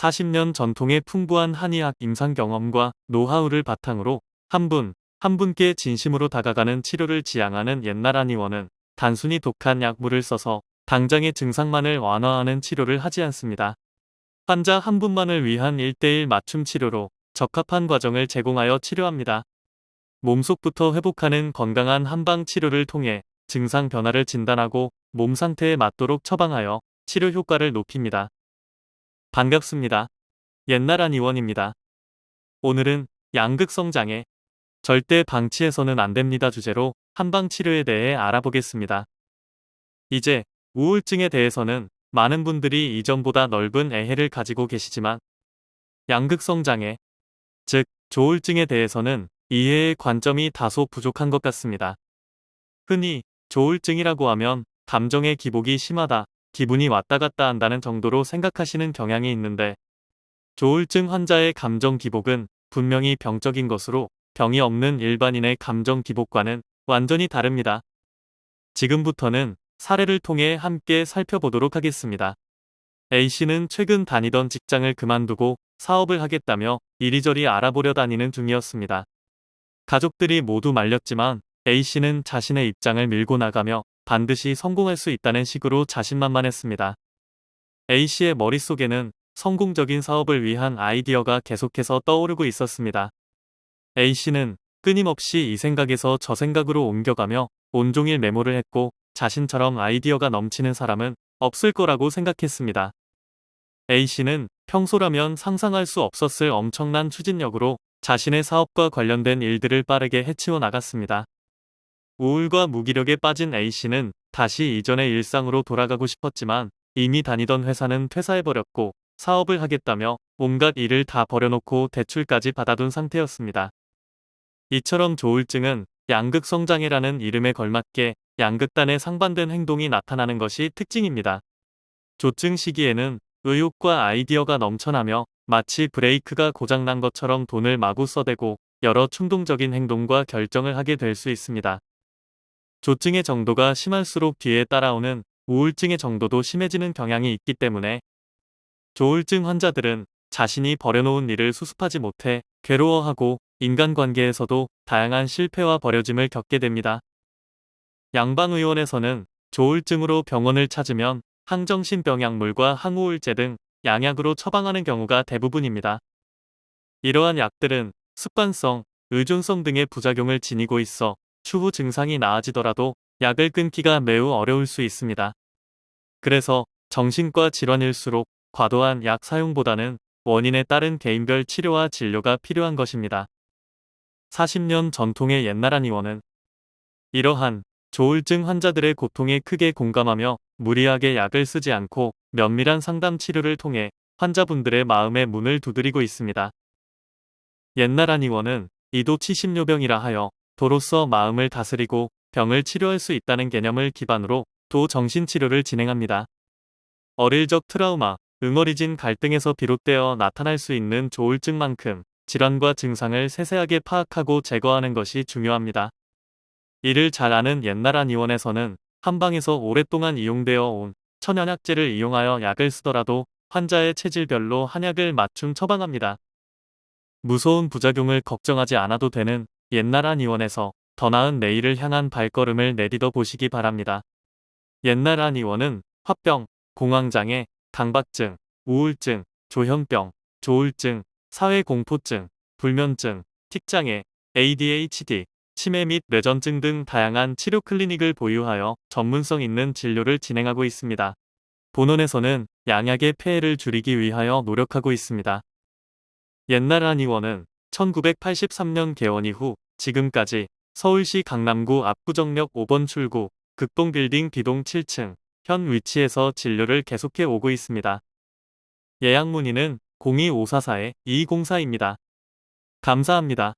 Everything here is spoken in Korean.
40년 전통의 풍부한 한의학 임상 경험과 노하우를 바탕으로 한 분, 한 분께 진심으로 다가가는 치료를 지향하는 옛날 한의원은 단순히 독한 약물을 써서 당장의 증상만을 완화하는 치료를 하지 않습니다. 환자 한 분만을 위한 1대1 맞춤 치료로 적합한 과정을 제공하여 치료합니다. 몸속부터 회복하는 건강한 한방 치료를 통해 증상 변화를 진단하고 몸 상태에 맞도록 처방하여 치료 효과를 높입니다. 반갑습니다. 옛날 한 의원입니다. 오늘은 양극성 장애, 절대 방치해서는 안 됩니다 주제로 한방 치료에 대해 알아보겠습니다. 이제 우울증에 대해서는 많은 분들이 이전보다 넓은 애해를 가지고 계시지만 양극성 장애, 즉 조울증에 대해서는 이해의 관점이 다소 부족한 것 같습니다. 흔히 조울증이라고 하면 감정의 기복이 심하다, 기분이 왔다 갔다 한다는 정도로 생각하시는 경향이 있는데 조울증 환자의 감정 기복은 분명히 병적인 것으로 병이 없는 일반인의 감정 기복과는 완전히 다릅니다. 지금부터는 사례를 통해 함께 살펴보도록 하겠습니다. A씨는 최근 다니던 직장을 그만두고 사업을 하겠다며 이리저리 알아보려 다니는 중이었습니다. 가족들이 모두 말렸지만 A씨는 자신의 입장을 밀고 나가며 반드시 성공할 수 있다는 식으로 자신만만했습니다. A씨의 머릿속에는 성공적인 사업을 위한 아이디어가 계속해서 떠오르고 있었습니다. A씨는 끊임없이 이 생각에서 저 생각으로 옮겨가며 온종일 메모를 했고 자신처럼 아이디어가 넘치는 사람은 없을 거라고 생각했습니다. A씨는 평소라면 상상할 수 없었을 엄청난 추진력으로 자신의 사업과 관련된 일들을 빠르게 해치워 나갔습니다. 우울과 무기력에 빠진 A씨는 다시 이전의 일상으로 돌아가고 싶었지만 이미 다니던 회사는 퇴사해버렸고 사업을 하겠다며 온갖 일을 다 버려놓고 대출까지 받아둔 상태였습니다. 이처럼 조울증은 양극성장애라는 이름에 걸맞게 양극단에 상반된 행동이 나타나는 것이 특징입니다. 조증 시기에는 의욕과 아이디어가 넘쳐나며 마치 브레이크가 고장난 것처럼 돈을 마구 써대고 여러 충동적인 행동과 결정을 하게 될 수 있습니다. 조증의 정도가 심할수록 뒤에 따라오는 우울증의 정도도 심해지는 경향이 있기 때문에 조울증 환자들은 자신이 버려놓은 일을 수습하지 못해 괴로워하고 인간관계에서도 다양한 실패와 버려짐을 겪게 됩니다. 양방의원에서는 조울증으로 병원을 찾으면 항정신병약물과 항우울제 등 양약으로 처방하는 경우가 대부분입니다. 이러한 약들은 습관성, 의존성 등의 부작용을 지니고 있어 추후 증상이 나아지더라도 약을 끊기가 매우 어려울 수 있습니다. 그래서 정신과 질환일수록 과도한 약 사용보다는 원인에 따른 개인별 치료와 진료가 필요한 것입니다. 40년 전통의 옛날 한의원은 이러한 조울증 환자들의 고통에 크게 공감하며 무리하게 약을 쓰지 않고 면밀한 상담 치료를 통해 환자분들의 마음의 문을 두드리고 있습니다. 옛날 한의원은 이도 70료병이라 하여 도로서 마음을 다스리고 병을 치료할 수 있다는 개념을 기반으로 도 정신치료를 진행합니다. 어릴 적 트라우마, 응어리진 갈등에서 비롯되어 나타날 수 있는 조울증만큼 질환과 증상을 세세하게 파악하고 제거하는 것이 중요합니다. 이를 잘 아는 옛날 한 의원에서는 한방에서 오랫동안 이용되어 온 천연약제를 이용하여 약을 쓰더라도 환자의 체질별로 한약을 맞춤 처방합니다. 무서운 부작용을 걱정하지 않아도 되는 옛날 한의원에서 더 나은 내일을 향한 발걸음을 내딛어 보시기 바랍니다. 옛날 한의원은 화병, 공황장애, 강박증, 우울증, 조현병, 조울증, 사회공포증, 불면증, 틱장애, ADHD, 치매 및 뇌전증 등 다양한 치료 클리닉을 보유하여 전문성 있는 진료를 진행하고 있습니다. 본원에서는 양약의 폐해를 줄이기 위하여 노력하고 있습니다. 옛날 한의원은 1983년 개원 이후 지금까지 서울시 강남구 압구정역 5번 출구 극동빌딩 B동 7층 현 위치에서 진료를 계속해 오고 있습니다. 예약 문의는 02544-2204입니다. 감사합니다.